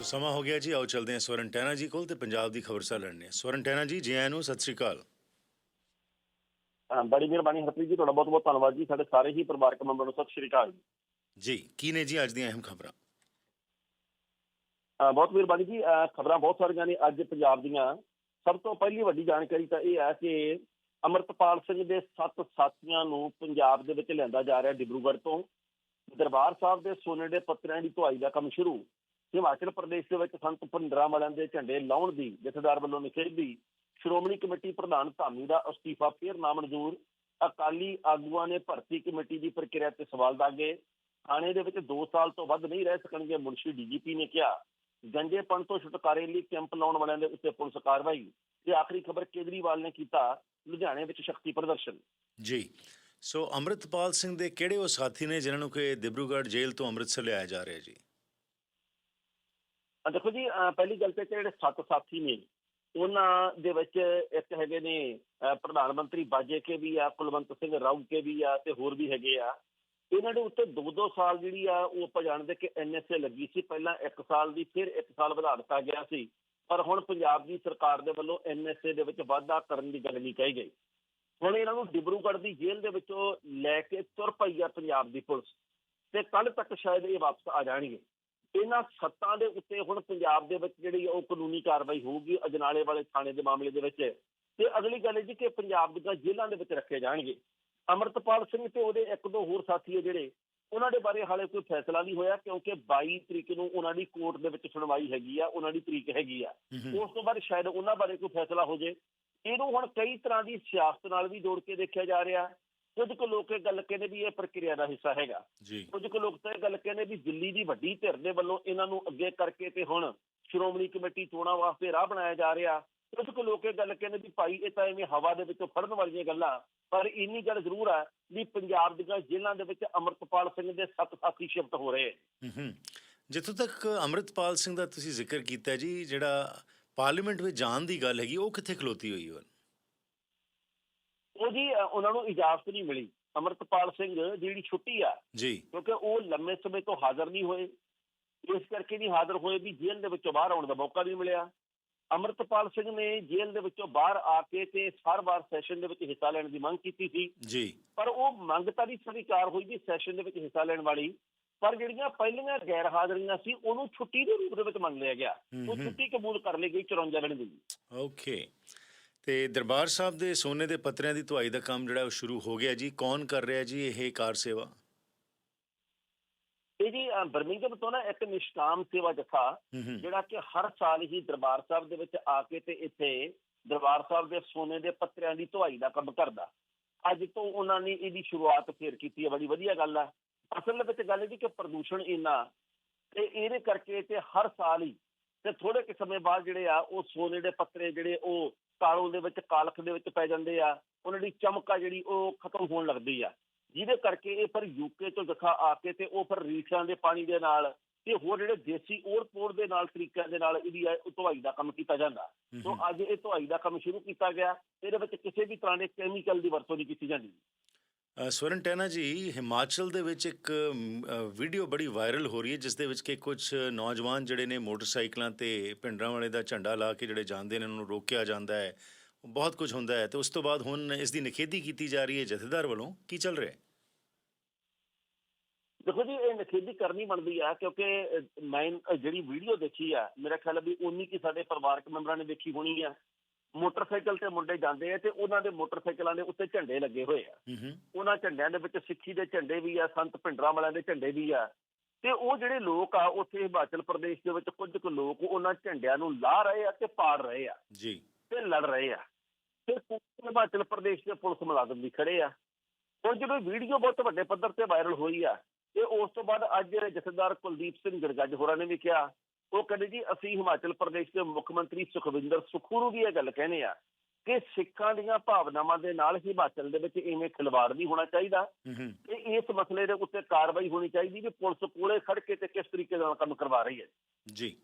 ਸੋ ਸਮਾਂ ਹੋ ਗਿਆ ਜੀ ਆਓ ਚਲਦੇ ਹਾਂ ਸਵਰਨ ਟੈਨਾ ਜੀ ਕੋਲ ਤੇ ਪੰਜਾਬ ਦੀ ਖਬਰ ਸਾਰ ਲੈਣੇ ਹਾਂ। ਸਵਰਨ ਟੈਨਾ ਜੀ ਜੀ ਆਇਆਂ ਨੂੰ ਸਤਿ ਸ਼੍ਰੀ ਅਕਾਲ। ਬੜੀ ਮਿਹਰਬਾਨੀ ਹਰਪ੍ਰੀਤ ਜੀ ਤੁਹਾਡਾ ਬਹੁਤ ਬਹੁਤ ਧੰਨਵਾਦ ਜੀ ਸਾਡੇ ਸਾਰੇ ਹੀ ਪਰਿਵਾਰਕ ਮੈਂਬਰਾਂ ਨੂੰ ਸਤਿ ਸ਼੍ਰੀ ਅਕਾਲ ਜੀ। ਜੀ ਕੀ ਨੇ ਜੀ ਅੱਜ ਦੀਆਂ ਅਹਿਮ ਖਬਰਾਂ? ਬਹੁਤ ਮਿਹਰਬਾਨੀ ਜੀ ਖਬਰਾਂ ਬਹੁਤ ਸਾਰੀਆਂ ਨੇ ਅੱਜ ਪੰਜਾਬ ਦੀਆਂ। ਸਭ ਤੋਂ ਪਹਿਲੀ ਵੱਡੀ ਜਾਣਕਾਰੀ ਤਾਂ ਇਹ ਹੈ ਕਿ ਅਮਰਤਪਾਲ ਸਿੰਘ ਦੇ ਸੱਤ ਸਾਥੀਆਂ ਨੂੰ ਪੰਜਾਬ ਦੇ ਵਿੱਚ ਲਿਆਂਦਾ ਜਾ ਰਿਹਾ ਡਿਬਰੂਗੜ੍ਹ ਤੋਂ। ਦਰਬਾਰ ਸਾਹਿਬ ਦੇ ਸੋਨੇ ਦੇ ਪੱਤਰਾਂ ਦੀ ਢੁਆਈ ਦਾ ਕੰਮ ਸ਼ੁਰੂ। ਹਿਮਾਚਲ ਪ੍ਰਦੇਸ਼ ਦੇ ਵਿੱਚ ਸੰਤ ਭਿੰਡਰਾਂ ਵਾਲਿਆਂ ਦੇ ਝੰਡੇ ਲਾਉਣ ਦੀ ਜਥੇਦਾਰ ਵੱਲੋਂ ਨਿਖੇਧੀ ਸ਼੍ਰੋਮਣੀ ਕਮੇਟੀ ਪ੍ਰਧਾਨ ਧਾਮੀ ਦਾ ਅਸਤੀਫਾ, ਫੇਰ ਨਾਮਨਜ਼ੂਰ। ਅਕਾਲੀ ਆਗੂਆਂ ਨੇ ਭਰਤੀ ਕਮੇਟੀ ਦੀ ਪ੍ਰਕਿਰਿਆ ਤੇ ਸਵਾਲ ਦਾਗੇ। ਥਾਣੇ ਦੇ ਵਿੱਚ 2 ਸਾਲ ਤੋਂ ਵੱਧ ਨਹੀਂ ਰਹਿ ਸਕਣਗੇ, ਮੁਨਸ਼ੀ ਡੀਜੀਪੀ ਨੇ ਕਿਹਾ। ਗੰਜੇਪਣ ਤੋਂ ਛੁਟਕਾਰੇ ਲਈ ਕੈਂਪ ਲਾਉਣ ਵਾਲਿਆਂ ਦੇ ਉੱਤੇ ਪੁਲਿਸ ਕਾਰਵਾਈ ਤੇ ਆਖਰੀ ਖਬਰ ਕੇਜਰੀਵਾਲ ਨੇ ਕੀਤਾ, ਲੁਧਿਆਣੇ ਵਿੱਚ ਸ਼ਕਤੀ ਪ੍ਰਦਰਸ਼ਨ। ਜੀ। ਸੋ ਅੰਮ੍ਰਿਤਪਾਲ ਸਿੰਘ ਦੇ ਕਿਹੜੇ ਉਹ ਸਾਥੀ ਨੇ ਜਿਨ੍ਹਾਂ ਨੂੰ ਕਿ ਦਿਬਰੂਗੜ੍ਹ ਜੇਲ੍ਹ ਤੋਂ ਅੰਮ੍ਰਿਤਸਰ ਲਿਆਇਆ ਜਾ ਰਿਹਾ ਜੀ? ਦੇਖੋ ਜੀ ਪਹਿਲੀ ਗੱਲ ਤੇ ਜਿਹੜੇ ਸੱਤ ਸਾਥੀ ਨੇ, ਉਹਨਾਂ ਦੇ ਵਿੱਚ ਇੱਕ ਹੈਗੇ ਨੇ ਪ੍ਰਧਾਨ ਮੰਤਰੀ ਬਾਜੇ ਕੇ ਵੀ ਆ, ਕੁਲਵੰਤ ਸਿੰਘ ਰਾਉ ਕੇ ਵੀ ਆ ਤੇ ਹੋਰ ਵੀ ਹੈਗੇ ਆ। ਇਹਨਾਂ ਦੇ ਉੱਤੇ 2-2 ਸਾਲ ਜਿਹੜੀ ਆ, ਉਹ ਆਪਾਂ ਜਾਣਦੇ ਕਿ ਐਨਐਸਏ ਲੱਗੀ ਸੀ। ਪਹਿਲਾਂ 1 ਸਾਲ ਦੀ, ਫਿਰ 1 ਸਾਲ ਵਧਾ ਦਿੱਤਾ ਗਿਆ ਸੀ। ਪਰ ਹੁਣ ਪੰਜਾਬ ਦੀ ਸਰਕਾਰ ਦੇ ਵੱਲੋਂ ਐਨਐਸਏ ਦੇ ਵਿੱਚ ਵਾਧਾ ਕਰਨ ਦੀ ਗੱਲ ਨਹੀਂ ਕਹੀ ਗਈ। ਹੁਣ ਇਹਨਾਂ ਨੂੰ ਡਿਬਰੂਗੜ੍ਹ ਦੀ ਜੇਲ੍ਹ ਦੇ ਵਿੱਚੋਂ ਲੈ ਕੇ ਤੁਰ ਪਈ ਆ ਪੰਜਾਬ ਦੀ ਪੁਲਿਸ। ਤੇ ਕੱਲ ਤੱਕ ਸ਼ਾਇਦ ਇਹ ਵਾਪਸ ਆ ਜਾਣਗੇ। ਇਹਨਾਂ ਸੱਤਾਂ ਦੇ ਉੱਤੇ ਹੁਣ ਪੰਜਾਬ ਦੇ ਵਿੱਚ ਜਿਹੜੀ ਉਹ ਕਾਨੂੰਨੀ ਕਾਰਵਾਈ ਹੋਊਗੀ ਅਜਨਾਲੇ ਵਾਲੇ ਥਾਣੇ ਦੇ ਮਾਮਲੇ ਦੇ ਵਿੱਚ। ਤੇ ਅਗਲੀ ਗੱਲ ਇਹ ਜੀ ਕਿ ਪੰਜਾਬ ਦੀਆਂ ਜੇਲ੍ਹਾਂ ਦੇ ਵਿੱਚ ਰੱਖੇ ਜਾਣਗੇ। ਅਮਰਤਪਾਲ ਸਿੰਘ ਤੇ ਉਹਦੇ ਇੱਕ ਦੋ ਹੋਰ ਸਾਥੀ ਹੈ ਜਿਹੜੇ ਉਹਨਾਂ ਦੇ ਬਾਰੇ ਹਾਲੇ ਕੋਈ ਫੈਸਲਾ ਨਹੀਂ ਹੋਇਆ ਕਿਉਂਕਿ 22 ਤਰੀਕ ਨੂੰ ਉਹਨਾਂ ਦੀ ਕੋਰਟ ਦੇ ਵਿੱਚ ਸੁਣਵਾਈ ਹੈਗੀ ਆ ਉਹਨਾਂ ਦੀ ਤਰੀਕ ਹੈਗੀ ਆ। ਉਸ ਤੋਂ ਬਾਅਦ ਸ਼ਾਇਦ ਉਹਨਾਂ ਬਾਰੇ ਕੋਈ ਫੈਸਲਾ ਹੋ ਜੇ। ਇਹਨੂੰ ਹੁਣ ਕਈ ਤਰ੍ਹਾਂ ਦੀ ਸਿਆਸਤ ਨਾਲ ਵੀ ਜੋੜ ਕੇ ਦੇਖਿਆ ਜਾ ਰਿਹਾ। ਕੁਝ ਕੁ ਲੋਕ ਇਹ ਗੱਲ ਕਹਿੰਦੇ ਵੀ ਇਹ ਪ੍ਰਕਿਰਿਆ ਦਾ ਹਿੱਸਾ ਹੈਗਾ। ਕੁਝ ਕੁ ਲੋਕ ਤਾਂ ਇਹ ਗੱਲ ਕਹਿੰਦੇ ਵੀ ਦਿੱਲੀ ਦੀ ਵੱਡੀ ਧਿਰ ਦੇ ਵੱਲੋਂ ਇਹਨਾਂ ਨੂੰ ਅੱਗੇ ਕਰਕੇ ਤੇ ਹੁਣ ਸ਼੍ਰੋਮਣੀ ਕਮੇਟੀ ਚੋਣਾਂ ਵਾਸਤੇ ਰਾਹ ਬਣਾਇਆ ਜਾ ਰਿਹਾ। ਕੁਝ ਕੁ ਲੋਕ ਇਹ ਗੱਲ ਕਹਿੰਦੇ ਵੀ ਭਾਈ ਇਹ ਤਾਂ ਐਵੇਂ ਹਵਾ ਦੇ ਵਿੱਚੋਂ ਫੜਨ ਵਾਲੀਆਂ ਗੱਲਾਂ ਪਰ ਇੰਨੀ ਗੱਲ ਜ਼ਰੂਰ ਹੈ ਵੀ ਪੰਜਾਬ ਦੀਆਂ ਜੇਲ੍ਹਾਂ ਦੇ ਵਿੱਚ ਅਮਰਤਪਾਲ ਸਿੰਘ ਦੇ ਸੱਤ ਸਾਥੀ ਸ਼ਿਫਟ ਹੋ ਰਹੇ। ਜਿੱਥੋਂ ਤੱਕ ਅੰਮ੍ਰਿਤਪਾਲ ਸਿੰਘ ਦਾ ਤੁਸੀਂ ਜ਼ਿਕਰ ਕੀਤਾ ਜੀ ਜਿਹੜਾ ਪਾਰਲੀਮੈਂਟ ਵਿੱਚ ਜਾਣ ਦੀ ਗੱਲ ਹੈਗੀ ਉਹ ਕਿੱਥੇ ਖਲੋਤੀ ਹੋਈ ਹੈ? ਉਹ ਜੀ ਅ, ਉਹਨਾਂ ਨੂੰ ਇਜਾਜ਼ਤ ਨਹੀਂ ਮਿਲੀ। ਅਮਰਤਪਾਲ ਸਿੰਘ ਜਿਹੜੀ ਛੁੱਟੀ ਆ ਜੀ। ਕਿਉਂਕਿ ਉਹ ਲੰਮੇ ਸਮੇਂ ਤੋਂ ਹਾਜ਼ਰ ਨਹੀਂ ਹੋਏ। ਇਸ ਕਰਕੇ ਨਹੀਂ ਹਾਜ਼ਰ ਹੋਏ ਵੀ ਜੇਲ੍ਹ ਦੇ ਵਿੱਚੋਂ ਬਾਹਰ ਆਉਣ ਦਾ ਮੌਕਾ ਨਹੀਂ ਮਿਲਿਆ। ਅਮਰਤਪਾਲ ਸਿੰਘ ਨੇ ਜੇਲ੍ਹ ਦੇ ਵਿੱਚੋਂ ਬਾਹਰ ਆ ਕੇ ਤੇ ਹਰ ਵਾਰ ਸੈਸ਼ਨ ਦੇ ਵਿੱਚ ਹਿੱਸਾ ਲੈਣ ਦੀ ਮੰਗ ਕੀਤੀ ਸੀ। ਜੀ। ਪਰ ਉਹ ਮੰਗ ਤਾਂ ਨਹੀਂ ਸਵੀਕਾਰ ਹੋਈ ਵੀ ਸੈਸ਼ਨ ਦੇ ਵਿੱਚ ਹਿੱਸਾ ਲੈਣ ਵਾਲੀ। ਪਰ ਜਿਹੜੀਆਂ ਪਹਿਲੀਆਂ ਗੈਰ ਹਾਜ਼ਰੀਆਂ ਸੀ ਉਹਨੂੰ ਛੁੱਟੀ ਦੇ ਰੂਪ ਦੇ ਵਿੱਚ ਮੰਨ ਲਿਆ ਗਿਆ। ਉਹ। ਛੁੱਟੀ ਕਬੂਲ ਕਰ ਲਈ ਗਈ 54 ਦਿਨ ਦੀ। ਓਕੇ। ਤੇ ਦਰਬਾਰ ਸਾਹਿਬ ਦੇ ਸੋਨੇ ਦੇ ਪੱਤਰਿਆਂ ਦੀ ਧੁਆਈ ਦਾ ਕੰਮ ਜਿਹੜਾ ਉਹ ਸ਼ੁਰੂ ਹੋ ਗਿਆ ਜੀ। ਕੌਣ ਕਰ ਰਿਹਾ ਜੀ ਇਹ ਕਾਰ ਸੇਵਾ? ਇਹ ਜੀ ਅ, ਬਰਮਿੰਘਮ ਤੋਂ ਨਾ ਇੱਕ ਨਿਸ਼ਕਾਮ ਸੇਵਾ ਜਥਾ ਜਿਹੜਾ ਕਿ ਹਰ ਸਾਲ ਹੀ ਦਰਬਾਰ ਸਾਹਿਬ ਦੇ ਵਿੱਚ ਆ ਕੇ ਤੇ ਇੱਥੇ ਦਰਬਾਰ ਸਾਹਿਬ ਦੇ ਸੋਨੇ ਦੇ ਪੱਤਰਿਆਂ ਦੀ ਢੁਆਈ ਦਾ ਕੰਮ ਕਰਦਾ। ਅੱਜ ਤੋਂ ਉਹਨਾਂ ਨੇ ਇਹਦੀ ਸ਼ੁਰੂਆਤ ਫੇਰ ਕੀਤੀ ਹੈ। ਬੜੀ ਵਧੀਆ ਗੱਲ ਆ। ਅਸਲ ਵਿੱਚ ਗੱਲ ਇਹ ਕਿ ਪ੍ਰਦੂਸ਼ਣ ਇੰਨਾ ਤੇ ਇਹਦੇ ਕਰਕੇ ਤੇ ਹਰ ਸਾਲ ਹੀ ਤੇ ਥੋੜੇ ਕਿ ਸਮੇਂ ਬਾਅਦ ਜਿਹੜੇ ਆ ਉਹ ਸੋਨੇ ਦੇ ਪੱਤਰੇ ਜਿਹੜੇ ਉਹ ਕਾਲੋਂ ਦੇ ਵਿੱਚ ਕਾਲਖ ਦੇ ਵਿੱਚ ਪੈ ਜਾਂਦੇ ਆ ਉਹਨਾਂ ਦੀ ਚਮਕ ਆ ਜਿਹੜੀ ਉਹ ਖਤਮ ਹੋਣ ਲੱਗਦੀ ਆ। ਜਿਹਦੇ ਕਰਕੇ ਇਹ ਫਿਰ ਯੂਕੇ ਤੋਂ ਜਥਾ ਆ ਕੇ ਤੇ ਉਹ ਫਿਰ ਰੀਠਿਆਂ ਦੇ ਪਾਣੀ ਦੇ ਨਾਲ ਤੇ ਹੋਰ ਜਿਹੜੇ ਦੇਸੀ ਔਰ ਦੇ ਨਾਲ ਤਰੀਕਿਆਂ ਦੇ ਨਾਲ ਇਹਦੀ ਧੁਆਈ ਦਾ ਕੰਮ ਕੀਤਾ ਜਾਂਦਾ। ਸੋ। ਅੱਜ ਇਹ ਧੁਆਈ ਦਾ ਕੰਮ ਸ਼ੁਰੂ ਕੀਤਾ ਗਿਆ ਇਹਦੇ ਵਿੱਚ ਕਿਸੇ ਵੀ ਤਰ੍ਹਾਂ ਦੇ ਕੈਮੀਕਲ ਦੀ ਵਰਤੋਂ ਨਹੀਂ ਕੀਤੀ ਜਾਂਦੀ। ਸਵਰਨ ਟੈਨਾ ਜੀ ਹਿਮਾਚਲ ਦੇ ਵਿੱਚ ਇੱਕ ਵੀਡੀਓ ਬੜੀ ਵਾਇਰਲ ਹੋ ਰਹੀ ਹੈ ਜਿਸ ਦੇ ਵਿੱਚ ਕਿ ਕੁਝ ਨੌਜਵਾਨ ਜਿਹੜੇ ਨੇ ਮੋਟਰਸਾਈਕਲਾਂ ਤੇ ਪਿੰਡਰਾਂ ਵਾਲੇ ਦਾ ਝੰਡਾ ਲਾ ਕੇ ਜਿਹੜੇ ਜਾਂਦੇ ਨੇ ਉਹਨਾਂ ਨੂੰ ਰੋਕਿਆ ਜਾਂਦਾ ਹੈ ਬਹੁਤ ਕੁਝ ਹੁੰਦਾ ਹੈ ਤੇ ਉਸ ਤੋਂ ਬਾਅਦ ਹੁਣ ਇਸ ਦੀ ਨਿਖੇਧੀ ਕੀਤੀ ਜਾ ਰਹੀ ਹੈ ਜਥੇਦਾਰ ਵੱਲੋਂ ਕੀ ਚੱਲ ਰਿਹਾ ਹੈ? ਦੇਖੋ ਜੀ ਇਹ ਨਖੇਦੀ ਕਰਨੀ ਬਣਦੀ ਆ ਕਿਉਂਕਿ ਅਹ, ਮੈਂ ਜਿਹੜੀ ਵੀਡੀਓ ਦੇਖੀ ਆ ਮੇਰਾ ਖਿਆਲ ਆ ਵੀ ਉਨੀ ਕੀ ਸਾਡੇ ਪਰਿਵਾਰਕ ਮੈਂਬਰਾਂ ਨੇ ਦੇਖੀ ਹੋਣੀ ਆ। ਮੋਟਰਸਾਈਕਲ ਤੇ ਮੁੰਡੇ ਜਾਂਦੇ ਆ ਤੇ ਉਹਨਾਂ ਦੇ ਮੋਟਰਸਾਈਕਲਾਂ ਦੇ ਉੱਤੇ ਝੰਡੇ ਲੱਗੇ ਹੋਏ ਆ। ਉਹਨਾਂ ਝੰਡਿਆਂ ਦੇ ਵਿੱਚ ਸਿੱਖੀ ਦੇ ਝੰਡੇ ਵੀ ਆ ਸੰਤ ਭਿੰਡਰਾਂ ਵਾਲਿਆਂ ਦੇ ਝੰਡੇ ਵੀ ਆ। ਤੇ ਉਹ ਜਿਹੜੇ ਲੋਕ ਆ ਉੱਥੇ ਹਿਮਾਚਲ ਪ੍ਰਦੇਸ਼ ਦੇ ਵਿੱਚ ਕੁਝ ਕੁ ਲੋਕ ਉਹਨਾਂ ਝੰਡਿਆਂ ਨੂੰ ਲਾ ਰਹੇ ਆ ਤੇ ਪਾੜ ਰਹੇ ਆ। ਜੀ। ਤੇ ਲੜ ਰਹੇ ਆ। ਤੇ ਹਿਮਾਚਲ ਪ੍ਰਦੇਸ਼ ਦੇ ਪੁਲਿਸ ਮੁਲਾਜ਼ਮ ਵੀ ਖੜੇ ਆ। ਉਹ ਜਦੋਂ ਵੀਡੀਓ ਬਹੁਤ ਵੱਡੇ ਪੱਧਰ ਤੇ ਵਾਇਰਲ ਹੋਈ ਆ ਤੇ ਉਸ ਤੋਂ ਬਾਅਦ ਅੱਜ ਜਥੇਦਾਰ ਕੁਲਦੀਪ ਸਿੰਘ ਗੜਗੱਜ ਹੋਰਾਂ ਨੇ ਵੀ ਕਿਹਾ ਉਹ ਕਹਿੰਦੇ ਜੀ ਅਸੀਂ ਹਿਮਾਚਲ ਪ੍ਰਦੇਸ਼ ਦੇ ਮੁੱਖ ਮੰਤਰੀ ਸੁਖਵਿੰਦਰ ਸੁਖੂ ਨੂੰ ਵੀ ਇਹ ਗੱਲ ਕਹਿੰਦੇ ਆ ਕਿ ਸਿੱਖਾਂ ਦੀਆਂ ਭਾਵਨਾਵਾਂ ਦੇ ਨਾਲ ਹਿਮਾਚਲ ਦੇ ਵਿੱਚ ਇਵੇਂ ਖਿਲਵਾੜ ਨਹੀਂ ਹੋਣਾ ਚਾਹੀਦਾ ਤੇ ਇਸ ਮਸਲੇ ਦੇ ਉੱਤੇ ਕਾਰਵਾਈ ਹੋਣੀ ਚਾਹੀਦੀ ਵੀ ਪੁਲਿਸ ਕੋਲੇ ਖੜ ਕੇ ਤੇ ਕਿਸ ਤਰੀਕੇ ਨਾਲ ਕੰਮ ਕਰਵਾ ਰਹੀ ਹੈ। ਜੀ।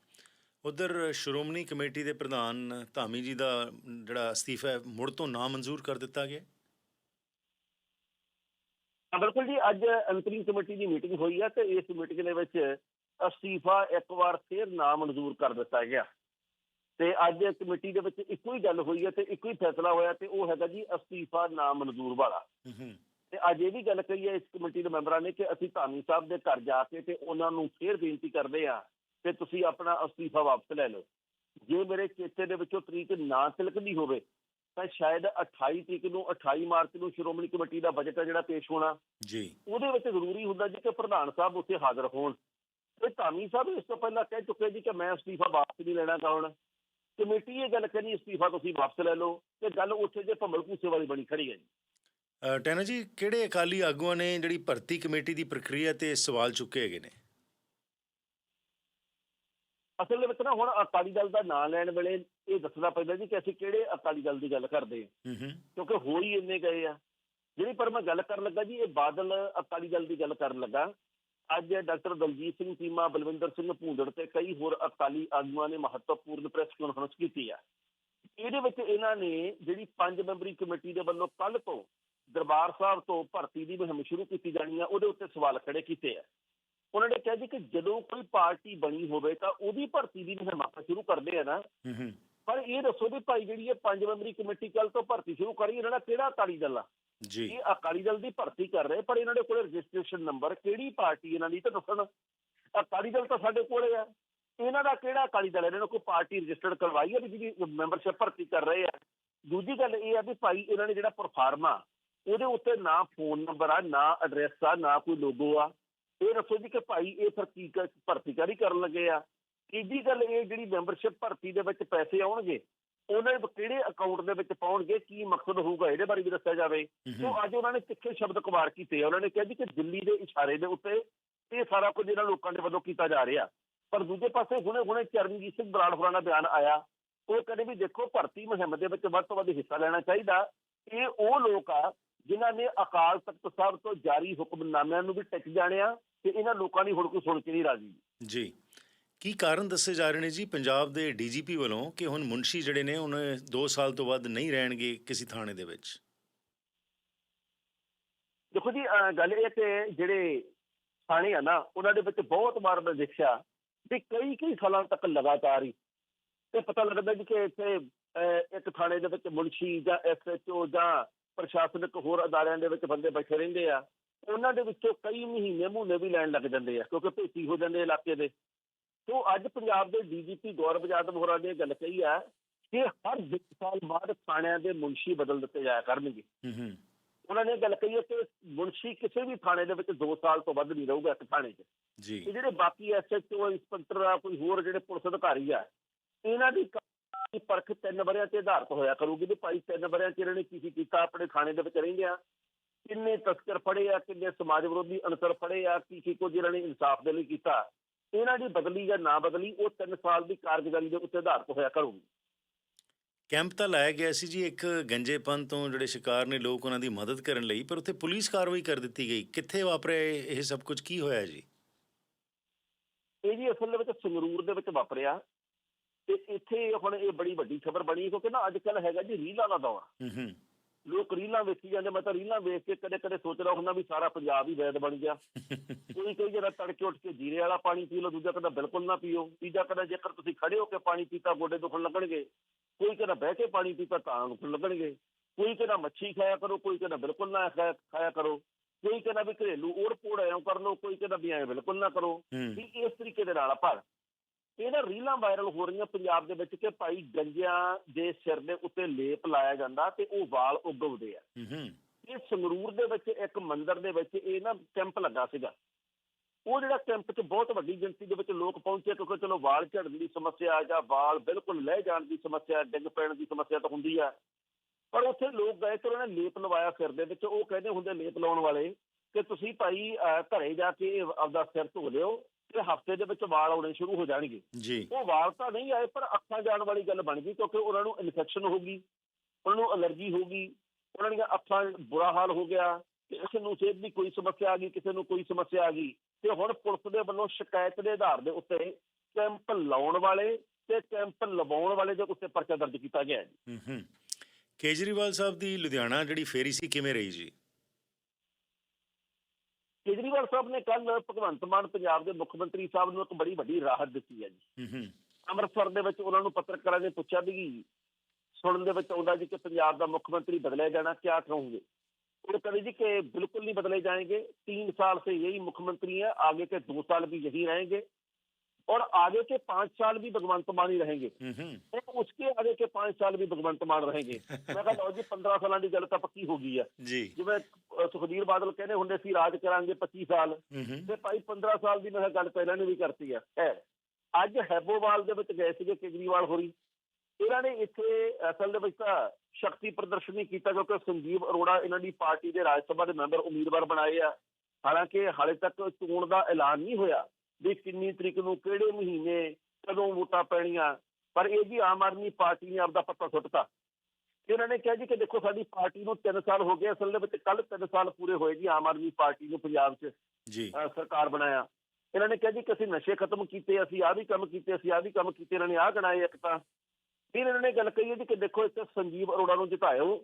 ਉਧਰ ਸ਼੍ਰੋਮਣੀ ਕਮੇਟੀ ਦੇ ਪ੍ਰਧਾਨ ਧਾਮੀ ਜੀ ਦਾ ਜਿਹੜਾ ਅਸਤੀਫਾ ਹੈ ਮੁੜ ਤੋਂ ਨਾ ਮਨਜ਼ੂਰ ਕਰ ਦਿੱਤਾ ਗਿਆ? ਬਿਲਕੁਲ ਜੀ ਅੱਜ ਅੰਤਰਿਮ ਕਮੇਟੀ ਦੀ ਮੀਟਿੰਗ ਹੋਈ ਹੈ ਤੇ ਇਸ ਮੀਟਿੰਗ ਦੇ ਵਿੱਚ ਅਸਤੀਫਾ ਇੱਕ ਵਾਰ ਫੇਰ ਨਾ ਮਨਜ਼ੂਰ ਕਰ ਦਿੱਤਾ ਗਿਆ। ਤੇ ਅੱਜ ਕਮੇਟੀ ਦੇ ਵਿੱਚ ਇੱਕੋ ਹੀ ਗੱਲ ਹੋਈ ਹੈ ਤੇ ਇੱਕੋ ਹੀ ਫੈਸਲਾ ਹੋਇਆ ਤੇ ਉਹ ਹੈਗਾ ਜੀ ਅਸਤੀਫਾ ਨਾ ਮਨਜ਼ੂਰ ਵਾਲਾ। ਤੇ ਅੱਜ ਇਹ ਵੀ ਗੱਲ ਕਹੀ ਹੈ ਇਸ ਕਮੇਟੀ ਦੇ ਮੈਂਬਰਾਂ ਨੇ ਕਿ ਅਸੀਂ ਧਾਮੀ ਸਾਹਿਬ ਦੇ ਘਰ ਜਾ ਕੇ ਤੇ ਉਹਨਾਂ ਨੂੰ ਫੇਰ ਬੇਨਤੀ ਕਰਦੇ ਆ ਕਿ ਤੁਸੀਂ ਆਪਣਾ ਅਸਤੀਫਾ ਵਾਪਸ ਲੈ ਲਓ। ਜੇ ਮੇਰੇ ਚੇਤੇ ਦੇ ਵਿੱਚੋਂ ਤਰੀਕ ਨਾ ਤਿਲਕਦੀ ਹੋਵੇ ਤਾਂ ਸ਼ਾਇਦ 28 ਤਰੀਕ ਨੂੰ 28 ਮਾਰਚ ਨੂੰ ਸ਼੍ਰੋਮਣੀ ਕਮੇਟੀ ਦਾ ਬਜਟ ਹੈ ਜਿਹੜਾ ਪੇਸ਼ ਹੋਣਾ। ਜੀ। ਉਹਦੇ ਵਿੱਚ ਜ਼ਰੂਰੀ ਹੁੰਦਾ ਜੀ ਕਿ ਪ੍ਰਧਾਨ ਸਾਹਿਬ ਉੱਥੇ ਹਾਜ਼ਰ ਹੋਣ। ਤੇ ਧਾਮੀ ਸਾਹਿਬ ਇਸ ਤੋਂ ਪਹਿਲਾਂ ਕਹਿ ਚੁੱਕੇ ਜੀ ਕਿ ਮੈਂ ਅਸਤੀਫਾ ਵਾਪਸ ਨਹੀਂ ਲੈਣਾ ਗਾ ਹੁਣ ਕਮੇਟੀ ਇਹ ਗੱਲ ਕਹਿੰਦੀ ਅਸਤੀਫਾ ਤੁਸੀਂ ਵਾਪਸ ਲੈ ਲਓ। ਤੇ ਗੱਲ ਉੱਥੇ ਜੇ ਭੰਬਲ ਭੂਸੇ ਵਾਲੀ ਬਣੀ ਖੜੀ ਹੈ ਜੀ। ਟੈਨਾ ਜੀ ਕਿਹੜੇ ਅਕਾਲੀ ਆਗੂਆਂ ਨੇ ਜਿਹੜੀ ਭਰਤੀ ਕਮੇਟੀ ਦੀ ਪ੍ਰਕਿਰਿਆ ਤੇ ਸਵਾਲ ਚੁੱਕੇ ਹੈਗੇ ਨੇ? ਅਸਲ ਦੇ ਵਿੱਚ ਨਾ ਹੁਣ ਅਕਾਲੀ ਦਲ ਦਾ ਨਾਂ ਲੈਣ ਵੇਲੇ ਇਹ ਦੱਸਣਾ ਪੈਂਦਾ ਜੀ ਕਿ ਅਸੀਂ ਕਿਹੜੇ ਅਕਾਲੀ ਦਲ ਦੀ ਗੱਲ ਕਰਦੇ ਹੂੰ। ਕਿਉਂਕਿ ਹੋ ਹੀ ਇੰਨੇ ਗਏ ਆ। ਜਿਹੜੀ ਪਰ ਮੈਂ ਗੱਲ ਕਰਨ ਲੱਗਾ ਜੀ ਇਹ ਬਾਦਲ ਅਕਾਲੀ ਦਲ ਦੀ ਗੱਲ ਕਰਨ ਲੱਗਾ। ਅੱਜ ਡਾਕਟਰ ਦਲਜੀਤ ਸਿੰਘ ਚੀਮਾ, ਬਲਵਿੰਦਰ ਸਿੰਘ ਭੂੰਦੜ ਤੇ ਕਈ ਹੋਰ ਅਕਾਲੀ ਆਗੂਆਂ ਨੇ ਮਹੱਤਵਪੂਰਨ ਪ੍ਰੈਸ ਕਾਨਫਰੰਸ ਕੀਤੀ ਆ ਇਹਦੇ ਵਿੱਚ ਇਹਨਾਂ ਨੇ ਜਿਹੜੀ ਪੰਜ ਮੈਂਬਰੀ ਕਮੇਟੀ ਦੇ ਵੱਲੋਂ ਕੱਲ ਤੋਂ ਦਰਬਾਰ ਸਾਹਿਬ ਤੋਂ ਭਰਤੀ ਦੀ ਮੁਹਿੰਮ ਸ਼ੁਰੂ ਕੀਤੀ ਜਾਣੀ ਆ ਉਹਦੇ ਉੱਤੇ ਸਵਾਲ ਖੜੇ ਕੀਤੇ ਆ ਉਹਨਾਂ ਨੇ ਕਿਹਾ ਜੀ ਕਿ ਜਦੋਂ ਕੋਈ ਪਾਰਟੀ ਬਣੀ ਹੋਵੇ ਤਾਂ ਉਹਦੀ ਭਰਤੀ ਦੀ ਮੁਹਿੰਮ ਆਪਾਂ ਸ਼ੁਰੂ ਕਰਦੇ ਆ ਨਾ। ਪਰ ਇਹ ਦੱਸੋ ਵੀ ਭਾਈ ਜਿਹੜੀ ਇਹ ਪੰਜ ਮੈਂਬਰੀ ਕਮੇਟੀ ਕੱਲ ਤੋਂ ਭਰਤੀ ਸ਼ੁਰੂ ਕਰੀ ਇਹਨਾਂ ਦਾ ਕਿਹੜਾ ਅਕਾਲੀ ਦਲ ਆ? ਜੀ। ਇਹ ਅਕਾਲੀ ਦਲ ਦੀ ਭਰਤੀ ਕਰ ਰਹੇ ਪਰ ਇਹਨਾਂ ਦੇ ਕੋਲ ਰਜਿਸਟ੍ਰੇਸ਼ਨ ਨੰਬਰ ਕਿਹੜੀ ਪਾਰਟੀ ਇਹਨਾਂ ਦੀ ਤਾਂ ਦੱਸਣ? ਅਕਾਲੀ ਦਲ ਤਾਂ ਸਾਡੇ ਕੋਲੇ ਆ। ਇਹਨਾਂ ਦਾ ਕਿਹੜਾ ਅਕਾਲੀ ਦਲ ਇਹਨਾਂ ਨੇ ਕੋਈ ਪਾਰਟੀ ਰਜਿਸਟਰਡ ਕਰਵਾਈ ਹੈ ਵੀ ਜਿਹਦੀ ਮੈਂਬਰਸ਼ਿਪ ਭਰਤੀ ਕਰ ਰਹੇ ਆ? ਦੂਜੀ ਗੱਲ ਇਹ ਆ ਵੀ ਭਾਈ ਇਹਨਾਂ ਨੇ ਜਿਹੜਾ ਪਰਫਾਰਮਾ ਉਹਦੇ ਉੱਤੇ ਨਾ ਫੋਨ ਨੰਬਰ ਆ ਨਾ ਐਡਰੈਸ ਆ ਨਾ ਕੋਈ ਲੋਗੋ ਆ। ਇਹ ਦੱਸੋ ਜੀ ਕਿ ਭਾਈ ਇਹ ਫਿਰ ਕੀ ਕ- ਭਰਤੀਕਾਰੀ ਕਰਨ ਲੱਗੇ ਆ? ਤੀਜੀ ਗੱਲ ਇਹ ਜਿਹੜੀ ਮੈਂਬਰਸ਼ਿਪ ਭਰਤੀ ਦੇ ਵਿੱਚ ਪੈਸੇ ਆਉਣਗੇ ਉਹਨਾਂ ਦੇ ਕਿਹੜੇ ਅਕਾਊਂਟ ਦੇ ਵਿੱਚ ਪਾਉਣਗੇ ਕੀ ਮਕਸਦ ਹੋਊਗਾ ਇਹਦੇ ਬਾਰੇ ਵੀ ਦੱਸਿਆ ਜਾਵੇ। ਸੋ ਅੱਜ ਉਹਨਾਂ ਨੇ ਤਿੱਖੇ ਸ਼ਬਦ ਕੁਮਾਰ ਕੀਤੇ। ਉਹਨਾਂ ਨੇ ਕਿਹਾ ਜੀ ਕਿ ਦਿੱਲੀ ਦੇ ਇਸ਼ਾਰੇ ਦੇ ਉੱਤੇ ਇਹ ਸਾਰਾ ਕੁਝ ਇਹਨਾਂ ਲੋਕਾਂ ਦੇ ਵੱਲੋਂ ਕੀਤਾ ਜਾ ਰਿਹਾ। ਪਰ ਦੂਜੇ ਪਾਸੇ ਹੁਣੇ ਹੁਣੇ ਚਰਨਜੀਤ ਸਿੰਘ ਬਰਾੜ ਹੋਰਾਂ ਦਾ ਬਿਆਨ ਆਇਆ। ਉਹ ਕਹਿੰਦੇ ਵੀ ਦੇਖੋ ਭਰਤੀ ਮੁਹਿੰਮ ਦੇ ਵਿੱਚ ਵੱਧ ਤੋਂ ਵੱਧ ਹਿੱਸਾ ਲੈਣਾ ਚਾਹੀਦਾ। ਇਹ ਉਹ ਲੋਕ ਆ ਜਿਨ੍ਹਾਂ ਨੇ ਅਕਾਲ ਤਖਤ ਸਾਹਿਬ ਤੋਂ ਜਾਰੀ ਹੁਕਮਨਾਮਿਆਂ ਨੂੰ ਵੀ ਟਿਕ ਜਾਣਿਆ ਤੇ ਇਹਨਾਂ ਲੋਕਾਂ ਦੀ ਹੁਣ ਕੋਈ ਸੁਣ ਕੇ ਨਹੀਂ ਰਾਜੀ। ਜੀ। ਕੀ ਕਾਰਨ ਦੱਸੇ ਜਾ ਰਹੇ ਨੇ ਜੀ ਪੰਜਾਬ ਦੇ ਡੀਜੀਪੀ ਵੱਲੋਂ ਕਿ ਹੁਣ ਮੁਨਸ਼ੀ ਜਿਹੜੇ ਨੇ, ਹੁਣ 2 ਸਾਲ ਤੋਂ ਵੱਧ ਨਹੀਂ ਰਹਿਣਗੇ ਕਿਸੇ ਥਾਣੇ ਦੇ ਵਿੱਚ? ਦੇਖੋ ਜੀ ਗੱਲ ਇਹ ਕਿ ਜਿਹੜੇ ਥਾਣੇ ਆ ਨਾ, ਉਹਨਾਂ ਦੇ ਵਿੱਚ ਬਹੁਤ ਵਾਰ ਮੈਂ ਦੇਖਿਆ ਵੀ ਕਈ ਕਈ ਸਾਲਾਂ ਤੱਕ ਲਗਾਤਾਰ ਹੀ ਤੇ ਪਤਾ ਲੱਗਦਾ ਜੀ ਕਿ ਇੱਥੇ ਇੱਕ ਥਾਣੇ ਦੇ ਵਿੱਚ ਮੁਨਸ਼ੀ ਜਾਂ ਐਸਐਚਓ ਜਾਂ ਪ੍ਰਸ਼ਾਸਨਿਕ ਹੋਰ ਅਦਾਰਿਆਂ ਦੇ ਵਿੱਚ ਬੰਦੇ ਬੈਠੇ ਰਹਿੰਦੇ ਆ, ਉਹਨਾਂ ਦੇ ਵਿੱਚੋਂ ਕਈ ਮਹੀਨੇ ਮਹੀਨੇ ਵੀ ਲੈਣ ਲੱਗ ਜਾਂਦੇ ਆ, ਕਿਉਂਕਿ ਭੇਤੀ ਹੋ ਜਾਂਦੇ ਇਲਾਕੇ ਦੇ। ਸੋ ਅੱਜ ਪੰਜਾਬ ਦੇ ਡੀਜੀਪੀ ਗੌਰਵ ਯਾਦਵ ਹੋਰਾਂ ਨੇ ਇਹ ਗੱਲ ਕਹੀ ਆ ਕਿ ਹਰ 2 ਸਾਲ ਬਾਅਦ ਥਾਣਿਆਂ ਦੇ ਮੁਨਸ਼ੀ ਬਦਲ ਦਿੱਤੇ ਜਾਇਆ ਕਰਨਗੇ। ਹੂੰ ਹੂੰ। ਉਹਨਾਂ ਨੇ ਇਹ ਗੱਲ ਕਹੀ ਹੈ ਕਿ ਮੁਨਸ਼ੀ ਕਿਸੇ ਵੀ ਥਾਣੇ ਦੇ ਵਿੱਚ 2 ਸਾਲ ਤੋਂ ਵੱਧ ਨਹੀਂ ਰਹੂਗਾ ਇੱਕ ਥਾਣੇ 'ਚ। ਜੀ। ਤੇ ਜਿਹੜੇ ਬਾਕੀ ਐਸਐਚਓ ਇੰਸਪੈਕਟਰ ਆ ਕੋਈ ਹੋਰ ਜਿਹੜੇ ਪੁਲਿਸ ਅਧਿਕਾਰੀ ਆ ਇਹਨਾਂ ਦੀ ਕਾਰਵਾਈ ਪਰਖ ਤਿੰਨ ਵਰਿਆਂ ਤੇ ਆਧਾਰਿਤ ਹੋਇਆ ਕਰੂਗੀ ਵੀ ਭਾਈ ਤਿੰਨ ਵਰਿਆਂ 'ਚ ਇਹਨਾਂ ਨੇ ਕੀ ਕੀ ਕੀਤਾ ਆਪਣੇ ਥਾਣੇ ਦੇ ਵਿੱਚ ਰਹਿੰਦੇ ਆ। ਕਿੰਨੇ ਤਸਕਰ ਫੜੇ ਆ ਕਿੰਨੇ ਸਮਾਜ ਵਿਰੋਧੀ ਅਨਸਰ ਫੜੇ ਆ ਕੀ ਕੀ ਕੁਝ ਇਹਨਾਂ ਨੇ ਇਨਸਾਫ ਦੇ ਲਈ ਕੀਤਾ। ਇਹਨਾਂ ਦੀ ਬਦਲੀ ਜਾਂ ਨਾ ਬਦਲੀ ਉਹ 3 ਸਾਲ ਦੀ ਕਾਰਗੁਜ਼ਾਰੀ ਦੇ ਉੱਤੇ ਆਧਾਰਿਤ ਹੋਇਆ ਕਰੂਗੀ। ਕੈਂਪ ਤਾਂ ਲਾਇਆ ਗਿਆ ਸੀ ਜੀ ਇੱਕ ਗੰਜੇਪਨ ਤੋਂ ਜਿਹੜੇ ਸ਼ਿਕਾਰ ਨੇ ਲੋਕ ਉਹਨਾਂ ਦੀ ਮਦਦ ਕਰਨ ਲਈ ਪਰ ਉੱਥੇ ਪੁਲਿਸ ਕਾਰਵਾਈ ਕਰ ਦਿੱਤੀ ਗਈ। ਕਿੱਥੇ ਵਾਪਰਿਆ ਇਹ ਸਭ ਕੁਝ ਕੀ ਹੋਇਆ ਜੀ? ਇਹ ਜੀ ਅਸਲ ਵਿੱਚ ਸੰਗਰੂਰ ਦੇ ਵਿੱਚ ਵਾਪਰਿਆ ਤੇ ਇੱਥੇ ਹੁਣ ਇਹ ਬੜੀ ਵੱਡੀ ਖਬਰ ਬਣੀ ਕਿਉਂਕਿ ਨਾ ਅੱਜ ਕੱਲ ਹੈਗਾ ਜੀ ਰੀਲਾਂ ਦਾ ਦੌਰ। ਹੂੰ ਹੂੰ। ਲੋਕ ਰੀਲਾਂ ਵੇਖੀ ਜਾਂਦੇ ਮੈਂ ਤਾਂ ਰੀਲਾਂ ਵੇਖ ਕੇ ਕਦੇ ਕਦੇ ਸੋਚਦਾ ਹੁੰਦਾ ਵੀ ਸਾਰਾ ਪੰਜਾਬ ਹੀ ਵੈਦ ਬਣ ਗਿਆ। ਕੋਈ ਕੋਈ ਜਿਹੜਾ ਤੜਕੇ ਉੱਠ ਕੇ ਜੀਰੇ ਵਾਲਾ ਪਾਣੀ ਪੀ ਲਓ ਦੂਜਾ ਕਹਿੰਦਾ ਬਿਲਕੁਲ ਨਾ ਪੀਓ। ਤੀਜਾ ਕਹਿੰਦਾ ਜੇਕਰ ਤੁਸੀਂ ਖੜੇ ਹੋ ਕੇ ਪਾਣੀ ਪੀਤਾ ਗੋਡੇ ਦੁਖਣ ਲੱਗਣਗੇ। ਕੋਈ ਕਹਿੰਦਾ ਬਹਿ ਕੇ ਪਾਣੀ ਪੀਤਾ ਤਾਂ ਦੁਖਣ ਲੱਗਣਗੇ। ਕੋਈ ਕਹਿੰਦਾ ਮੱਛੀ ਖਾਇਆ ਕਰੋ ਕੋਈ ਕਹਿੰਦਾ ਬਿਲਕੁਲ ਨਾ ਖਾਇਆ ਕਰੋ। ਕੋਈ ਕਹਿੰਦਾ ਵੀ ਘਰੇਲੂ ਓੜ ਪੋੜ ਐਂ ਕਰ ਲਓ ਕੋਈ ਕਹਿੰਦਾ ਵੀ ਐਂ ਬਿਲਕੁਲ ਨਾ ਕਰੋ। ਵੀ ਇਸ ਤਰੀਕੇ ਦੇ ਨਾਲ ਪਰ ਇਹਨਾਂ ਰੀਲਾਂ ਵਾਇਰਲ ਹੋ ਰਹੀਆਂ ਪੰਜਾਬ ਦੇ ਵਿੱਚ ਕਿ ਭਾਈ ਗੰਜਿਆਂ ਦੇ ਸਿਰ ਦੇ ਉੱਤੇ ਲੇਪ ਲਾਇਆ ਜਾਂਦਾ ਤੇ ਉਹ ਵਾਲ ਉਗਵਦੇ ਆ। ਹੂੰ ਹੂੰ। ਇਹ ਸੰਗਰੂਰ ਦੇ ਵਿੱਚ ਇੱਕ ਮੰਦਿਰ ਦੇ ਵਿੱਚ ਇਹ ਨਾ ਕੈਂਪ ਲੱਗਾ ਸੀਗਾ। ਉਹ ਜਿਹੜਾ ਕੈਂਪ 'ਚ ਬਹੁਤ ਵੱਡੀ ਗਿਣਤੀ ਦੇ ਵਿੱਚ ਲੋਕ ਪਹੁੰਚੇ ਕਿਉਂਕਿ ਚਲੋ ਵਾਲ ਝੜਨ ਦੀ ਸਮੱਸਿਆ ਜਾਂ ਵਾਲ ਬਿਲਕੁਲ ਲਹਿ ਜਾਣ ਦੀ ਸਮੱਸਿਆ ਡਿੱਗ ਪੈਣ ਦੀ ਸਮੱਸਿਆ ਤਾਂ ਹੁੰਦੀ ਆ। ਪਰ ਉੱਥੇ ਲੋਕ ਗਏ ਤੇ ਉਹਨਾਂ ਨੇ ਲੇਪ ਲਵਾਇਆ ਸਿਰ ਦੇ ਵਿੱਚ। ਉਹ ਕਹਿੰਦੇ ਹੁੰਦੇ ਲੇਪ ਲਾਉਣ ਵਾਲੇ ਕਿ ਤੁਸੀਂ ਭਾਈ ਘਰੇ ਜਾ ਕੇ ਆਪਦਾ ਸਿਰ ਧੋ ਲਿਓ। ਤੇ ਹਫ਼ਤੇ ਦੇ ਵਿੱਚ ਵਾਲ ਆਉਣੇ ਸ਼ੁਰੂ ਹੋ ਜਾਣਗੇ। ਜੀ। ਉਹ ਵਾਲ ਤਾਂ ਨਹੀਂ ਆਏ ਪਰ ਅੱਖਾਂ ਜਾਣ ਵਾਲੀ ਗੱਲ ਬਣ ਗਈ ਕਿਉਂਕਿ ਉਹਨਾਂ ਨੂੰ ਇਨਫੈਕਸ਼ਨ ਹੋ ਗਈ ਉਹਨਾਂ ਨੂੰ ਅਲਰਜੀ ਹੋ ਗਈ ਉਹਨਾਂ ਦੀਆਂ ਅੱਖਾਂ ਬੁਰਾ ਹਾਲ ਹੋ ਗਿਆ ਕਿਸੇ ਨੂੰ ਸਿਹਤ ਦੀ ਕੋਈ ਸਮੱਸਿਆ ਆ ਗਈ ਕਿਸੇ ਨੂੰ ਕੋਈ ਸਮੱਸਿਆ ਆ ਗਈ ਤੇ ਹੁਣ ਪੁਲਿਸ ਦੇ ਵੱਲੋਂ ਸ਼ਿਕਾਇਤ ਦੇ ਆਧਾਰ ਦੇ ਉੱਤੇ ਕੈਂਪ ਲਾਉਣ ਵਾਲੇ ਤੇ ਕੈਂਪ ਲਵਾਉਣ ਵਾਲੇ ਦੇ ਉੱਤੇ ਪਰਚਾ ਦਰਜ ਕੀਤਾ ਗਿਆ ਹੈ। ਜੀ। ਹੂੰ ਹੂੰ। ਕੇਜਰੀਵਾਲ ਸਾਹਿਬ ਦੀ ਲੁਧਿਆਣਾ ਜਿਹੜੀ ਫੇਰੀ ਸੀ ਕਿਵੇਂ ਰਹੀ ਜੀ? ਕੇਜਰੀਵਾਲ ਕੇਜਰੀਵਾਲ ਸਾਹਿਬ ਨੇ ਕੱਲ ਭਗਵੰਤ ਮਾਨ ਪੰਜਾਬ ਦੇ ਮੁੱਖ ਮੰਤਰੀ ਸਾਹਿਬ ਨੂੰ ਇੱਕ ਬੜੀ ਵੱਡੀ ਰਾਹਤ ਦਿੱਤੀ ਹੈ ਜੀ ਹੂੰ ਹੂੰ ਅੰਮ੍ਰਿਤਸਰ ਦੇ ਵਿੱਚ ਉਹਨਾਂ ਨੂੰ ਪੱਤਰਕਾਰਾਂ ਨੇ ਪੁੱਛਿਆ ਵੀ ਸੁਣਨ ਦੇ ਵਿੱਚ ਆਉਂਦਾ ਜੀ ਕਿ ਪੰਜਾਬ ਦਾ ਮੁੱਖ ਮੰਤਰੀ ਬਦਲਿਆ ਜਾਣਾ ਕਿਆ ਕਹੋਗੇ ਉਹ ਕਹਿੰਦੇ जी कि बिल्कुल नहीं बदले जाएंगे तीन साल से यही मुख्यमंत्री है आगे के दो साल भी यही रहेंगे और आगे के पांच साल भी भगवंत मान ही रहेंगे ਹੂੰ ਹੂੰ और उसके आगे के पांच साल भी भगवंत मान रहेंगे मैं कहा ਲਓ ਜੀ 15 ਸਾਲਾਂ ਦੀ ਗੱਲ ਤਾਂ ਪੱਕੀ ਹੋ ਗਈ ਹੈ ਜੀ ਜਿਵੇਂ ਅਹ, ਸੁਖਬੀਰ ਬਾਦਲ ਕਹਿੰਦੇ ਹੁੰਦੇ ਸੀ ਰਾਜ ਕਰਾਂਗੇ 25 ਸਾਲ ਹੂੰ ਹੂੰ ਤੇ ਭਾਈ 15 ਸਾਲ ਦੀ ਮੈਂ ਕਿਹਾ ਗੱਲ ਪਹਿਲਾਂ ਨੇ ਵੀ ਕਰਤੀ ਆ ਹੈ ਅੱਜ ਹੈਬੋਵਾਲ ਦੇ ਵਿੱਚ ਗਏ ਸੀਗੇ ਕੇਜਰੀਵਾਲ ਹੋਰੀ ਇਹਨਾਂ ਨੇ ਇੱਥੇ ਅਸਲ ਦੇ ਵਿੱਚ ਤਾਂ ਸ਼ਕਤੀ ਪ੍ਰਦਰਸ਼ਨੀ ਕੀਤਾ ਕਿਉਂਕਿ ਸੰਜੀਵ ਅਰੋੜਾ ਇਹਨਾਂ ਦੀ ਪਾਰਟੀ ਦੇ ਰਾਜ ਸਭਾ ਦੇ ਮੈਂਬਰ ਉਮੀਦਵਾਰ ਬਣਾਏ ਆ ਹਾਲਾਂਕਿ ਹਾਲੇ ਤੱਕ ਚੋਣ ਦਾ ਐਲਾਨ ਨਹੀਂ ਹੋਇਆ ਵੀ ਕਿੰਨੀ ਤਰੀਕ ਨੂੰ ਕਿਹੜੇ ਮਹੀਨੇ ਕਦੋਂ ਵੋਟਾਂ ਪੈਣੀਆਂ ਪਰ ਇਹ ਜੀ ਆਮ ਆਦਮੀ ਪਾਰਟੀ ਨੇ ਆਪਦਾ ਪੱਤਾ ਸੁੱਟਤਾ। ਇਹਨਾਂ ਨੇ ਕਿਹਾ ਜੀ ਕਿ ਦੇਖੋ ਸਾਡੀ ਪਾਰਟੀ ਨੂੰ 3 ਸਾਲ ਹੋ ਗਏ ਅਸਲ ਦੇ ਵਿੱਚ ਕੱਲ 3 ਸਾਲ ਪੂਰੇ ਹੋਏ ਜੀ ਆਮ ਆਦਮੀ ਪਾਰਟੀ ਨੂੰ ਪੰਜਾਬ 'ਚ ਜੀ। ਸਰਕਾਰ ਬਣਾਇਆ। ਇਹਨਾਂ ਨੇ ਕਿਹਾ ਜੀ ਕਿ ਅਸੀਂ ਨਸ਼ੇ ਖਤਮ ਕੀਤੇ ਅਸੀਂ ਆਹ ਵੀ ਕੰਮ ਕੀਤੇ ਅਸੀਂ ਆਹ ਵੀ ਕੰਮ ਕੀਤੇ ਇਹਨਾਂ ਨੇ ਆਹ ਗਣਾਏ ਇੱਕ ਤਾਂ। ਫਿਰ ਇਹਨਾਂ ਨੇ ਗੱਲ ਕਹੀ ਹੈ ਜੀ ਕਿ ਦੇਖੋ ਇੱਥੇ ਸੰਜੀਵ ਅਰੋੜਾ ਨੂੰ ਜਿਤਾਇਓ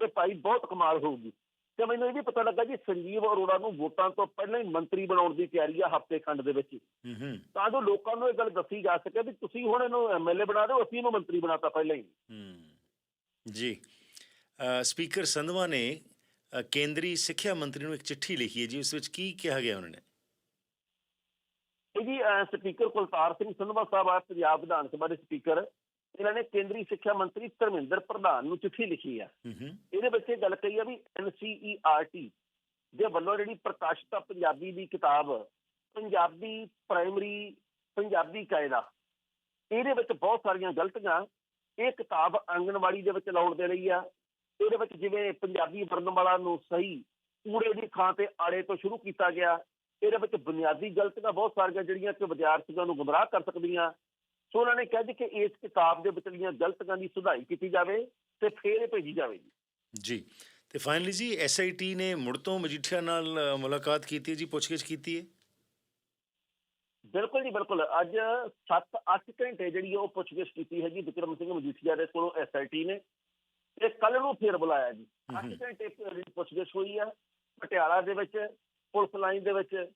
ਤੇ ਭਾਈ ਬਹੁਤ ਕਮਾਲ ਹੋਊਗੀ। ਤੇ ਮੈਨੂੰ ਇਹ ਵੀ ਪਤਾ ਲੱਗਾ ਜੀ ਸੰਜੀਵ ਅਰੋੜਾ ਨੂੰ ਵੋਟਾਂ ਤੋਂ ਪਹਿਲਾਂ ਹੀ ਮੰਤਰੀ ਬਣਾਉਣ ਦੀ ਤਿਆਰੀ ਆ ਹਫ਼ਤੇ ਖੰਡ ਦੇ ਵਿੱਚ ਹੀ। ਹੂੰ ਹੂੰ। ਤਾਂ ਜੋ ਲੋਕਾਂ ਨੂੰ ਇਹ ਗੱਲ ਦੱਸੀ ਜਾ ਸਕੇ ਵੀ ਤੁਸੀਂ ਹੁਣ ਇਹਨੂੰ ਐਮਐਲਏ ਬਣਾ ਦਿਓ ਅਸੀਂ ਇਹਨੂੰ ਮੰਤਰੀ ਬਣਾਤਾ ਪਹਿਲਾਂ ਹੀ। ਹੂੰ। ਜੀ। ਸਪੀਕਰ ਸੰਧਵਾ ਨੇ ਕੇਂਦਰੀ ਸਿੱਖਿਆ ਮੰਤਰੀ ਨੂੰ ਇੱਕ ਚਿੱਠੀ ਲਿਖੀ ਹੈ ਜੀ ਉਸ ਵਿੱਚ ਕੀ ਕਿਹਾ ਗਿਆ ਉਹਨਾਂ ਨੇ? ਜੀ ਸਪੀਕਰ ਕੁਲਤਾਰ ਸਿੰਘ ਸੰਧਵਾ ਸਾਹਿਬ ਆ ਪੰਜਾਬ ਵਿਧਾਨ ਸਭਾ ਦੇ ਸਪੀਕਰ। ਇਹਨਾਂ ਨੇ ਕੇਂਦਰੀ ਸਿੱਖਿਆ ਮੰਤਰੀ ਧਰਮਿੰਦਰ ਪ੍ਰਧਾਨ ਨੂੰ ਚਿੱਠੀ ਲਿਖੀ ਆ। ਇਹਦੇ ਵਿੱਚ ਇਹ ਗੱਲ ਕਹੀ ਆ ਵੀ NCERT ਦੇ ਵੱਲੋਂ ਜਿਹੜੀ ਪ੍ਰਕਾਸ਼ਿਤ ਪੰਜਾਬੀ ਦੀ ਕਿਤਾਬ ਪੰਜਾਬੀ ਪ੍ਰਾਇਮਰੀ ਪੰਜਾਬੀ ਕਾਇਦਾ ਇਹਦੇ ਵਿੱਚ ਬਹੁਤ ਸਾਰੀਆਂ ਗਲਤੀਆਂ। ਇਹ ਕਿਤਾਬ ਆਂਗਣਵਾੜੀ ਦੇ ਵਿੱਚ ਲਾਉਣ ਦੇ ਲਈ ਆ। ਇਹਦੇ ਵਿੱਚ ਜਿਵੇਂ ਪੰਜਾਬੀ ਵਰਣਮਾਲਾ ਨੂੰ ਸਹੀ ਊੜੇ ਦੀ ਥਾਂ ਤੇ ਆੜੇ ਤੋਂ ਸ਼ੁਰੂ ਕੀਤਾ ਗਿਆ ਇਹਦੇ ਵਿੱਚ ਬੁਨਿਆਦੀ ਗਲਤੀਆਂ ਬਹੁਤ ਸਾਰੀਆਂ ਜਿਹੜੀਆਂ ਕਿ ਵਿਦਿਆਰਥੀਆਂ ਨੂੰ ਗੁੰਮਰਾਹ ਕਰ ਸਕਦੀਆਂ। ਸੋ ਉਹਨਾਂ ਨੇ ਕਿਹਾ ਜੀ ਕਿ ਇਸ ਕਿਤਾਬ ਦੇ ਵਿਚਲੀਆਂ ਗਲਤੀਆਂ ਦੀ ਸੁਧਾਈ ਕੀਤੀ ਜਾਵੇ ਤੇ ਫੇਰ ਇਹ ਭੇਜੀ ਜਾਵੇਗੀ ਜੀ। ਤੇ ਫਾਈਨਲੀ ਜੀ ਐਸਆਈਟੀ ਨੇ ਮੁੜ ਤੋਂ ਮਜੀਠੀਆ ਨਾਲ ਮੁਲਾਕਾਤ ਕੀਤੀ ਹੈ ਜੀ ਪੁੱਛਗਿੱਛ ਕੀਤੀ ਹੈ? ਬਿਲਕੁਲ ਜੀ ਬਿਲਕੁਲ। ਅੱਜ 7-8 ਘੰਟੇ ਜਿਹੜੀ ਉਹ ਪੁੱਛਗਿੱਛ ਕੀਤੀ ਹੈ ਜੀ ਵਿਕਰਮ ਸਿੰਘ ਮਜੀਠੀਆ ਦੇ ਕੋਲੋਂ ਐਸਆਈਟੀ ਨੇ। ਤੇ ਕੱਲ ਨੂੰ ਫੇਰ ਬੁਲਾਇਆ ਜੀ। 8 ਹਮ। ਘੰਟੇ ਪੁੱਛਗਿੱਛ ਹੋਈ ਆ ਪਟਿਆਲਾ ਦੇ ਵਿੱਚ ਪੁਲਿਸ ਲਾਈਨ ਦੇ ਵਿੱਚ।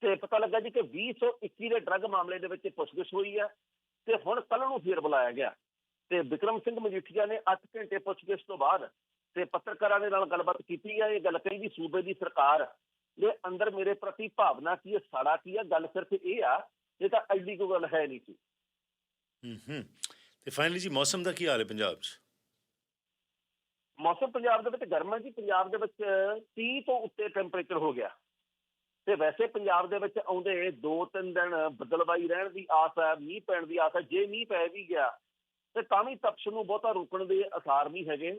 ਤੇ ਪਤਾ ਲੱਗਾ ਜੀ ਕਿ 2021 ਦੇ ਡਰੱਗ ਮਾਮਲੇ ਦੇ ਵਿੱਚ ਪੁੱਛਗਿੱਛ ਹੋਈ ਆ। ਤੇ ਹੁਣ ਕੱਲ ਨੂੰ ਫੇਰ ਬੁਲਾਇਆ ਗਿਆ। ਤੇ ਵਿਕਰਮ ਸਿੰਘ ਮਜੀਠੀਆ ਨੇ 8 ਘੰਟੇ ਪੁੱਛਗਿੱਛ ਤੋਂ ਬਾਅਦ ਤੇ ਪੱਤਰਕਾਰਾਂ ਦੇ ਨਾਲ ਗੱਲਬਾਤ ਕੀਤੀ ਹੈ ਇਹ ਗੱਲ ਕਹੀ ਵੀ ਸੂਬੇ ਦੀ ਸਰਕਾਰ ਦੇ ਅੰਦਰ ਮੇਰੇ ਪ੍ਰਤੀ ਭਾਵਨਾ ਕੀ ਹੈ ਸਾੜਾ ਕੀ ਹੈ ਗੱਲ ਸਿਰਫ ਇਹ ਆ ਇਹ ਤਾਂ ਐਡੀ ਕੋਈ ਗੱਲ ਹੈ ਨਹੀਂ ਸੀ। ਹੂੰ ਹੂੰ। ਤੇ ਫਾਈਨਲੀ ਜੀ ਮੌਸਮ ਦਾ ਕੀ ਹਾਲ ਹੈ ਪੰਜਾਬ 'ਚ? ਮੌਸਮ ਪੰਜਾਬ ਦੇ ਵਿੱਚ ਗਰਮ ਹੈ ਜੀ ਪੰਜਾਬ ਦੇ ਵਿੱਚ 30 ਤੋਂ ਉੱਤੇ ਟੈਂਪਰੇਚਰ ਹੋ ਗਿਆ। ਤੇ ਵੈਸੇ ਪੰਜਾਬ ਦੇ ਵਿੱਚ ਆਉਂਦੇ 2-3 ਦਿਨ ਬੱਦਲਵਾਈ ਰਹਿਣ ਦੀ ਆਸ ਹੈ ਮੀਂਹ ਪੈਣ ਦੀ ਆਸ ਹੈ ਜੇ ਮੀਂਹ ਪੈ ਵੀ ਗਿਆ ਤੇ ਤਾਂ ਵੀ ਤਪਸ਼ ਨੂੰ ਬਹੁਤਾ ਰੋਕਣ ਦੇ ਅਸਾਰ ਨਹੀਂ ਹੈਗੇ।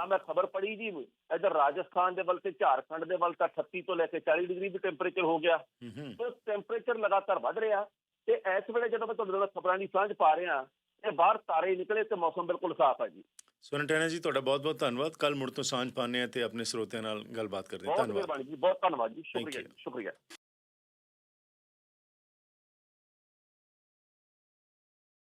ਆ ਮੈਂ ਖਬਰ ਪੜ੍ਹੀ ਜੀ ਇਧਰ ਰਾਜਸਥਾਨ ਦੇ ਵੱਲ ਤੇ ਝਾਰਖੰਡ ਦੇ ਵੱਲ ਤਾਂ 38 ਤੋਂ ਲੈ ਕੇ 40 ਡਿਗਰੀ ਵੀ ਟੈਂਪਰੇਚਰ ਹੋ ਗਿਆ। ਤੇ ਟੈਂਪਰੇਚਰ ਲਗਾਤਾਰ ਵੱਧ ਰਿਹਾ ਤੇ ਇਸ ਵੇਲੇ ਜਦੋਂ ਮੈਂ ਤੁਹਾਡੇ ਨਾਲ ਖਬਰਾਂ ਦੀ ਸਾਂਝ ਪਾ ਰਿਹਾ ਤੇ ਬਾਹਰ ਤਾਰੇ ਨਿਕਲੇ ਤੇ ਮੌਸਮ ਬਿਲਕੁਲ ਸਾਫ਼ ਹੈ ਜੀ। ਸਵਰਨ ਟੈਨਾ ਜੀ ਤੁਹਾਡਾ ਬਹੁਤ ਬਹੁਤ ਧੰਨਵਾਦ ਕੱਲ ਮੁੜ ਤੋਂ ਸਾਂਝ ਪਾਣੇ ਆ ਤੇ ਆਪਣੇ ਸਰੋਤਿਆਂ ਨਾਲ ਗੱਲਬਾਤ ਕਰਦੇ ਹਾਂ। ਬਹੁਤ ਧੰਨਵਾਦ ਮਿਹਰਬਾਨੀ ਜੀ ਬਹੁਤ ਧੰਨਵਾਦ ਜੀ ਸ਼ੁਕਰੀਆ. ਜੀ, ਸ਼ੁਕਰੀਆ